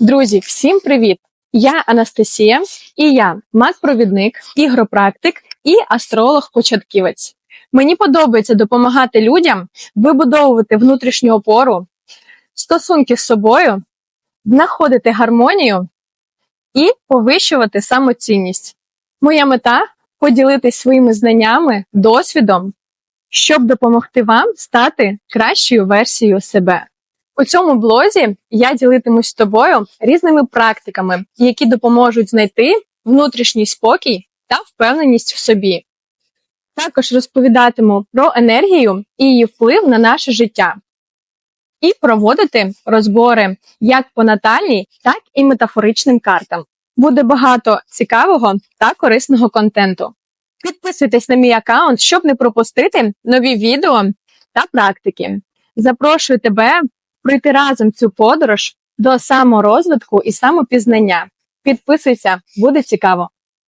Друзі, всім привіт! Я Анастасія, і я маг-провідник, ігропрактик і астролог-початківець. Мені подобається допомагати людям вибудовувати внутрішню опору, стосунки з собою, знаходити гармонію і повищувати самоцінність. Моя мета поділитись своїми знаннями, досвідом, щоб допомогти вам стати кращою версією себе. У цьому блозі я ділитимусь з тобою різними практиками, які допоможуть знайти внутрішній спокій та впевненість в собі. Також розповідатиму про енергію і її вплив на наше життя, і проводити розбори як по натальній, так і метафоричним картам. Буде багато цікавого та корисного контенту. Підписуйтесь на мій аккаунт, щоб не пропустити нові відео та практики. Запрошую тебе пройти разом цю подорож до саморозвитку і самопізнання. Підписуйся, буде цікаво.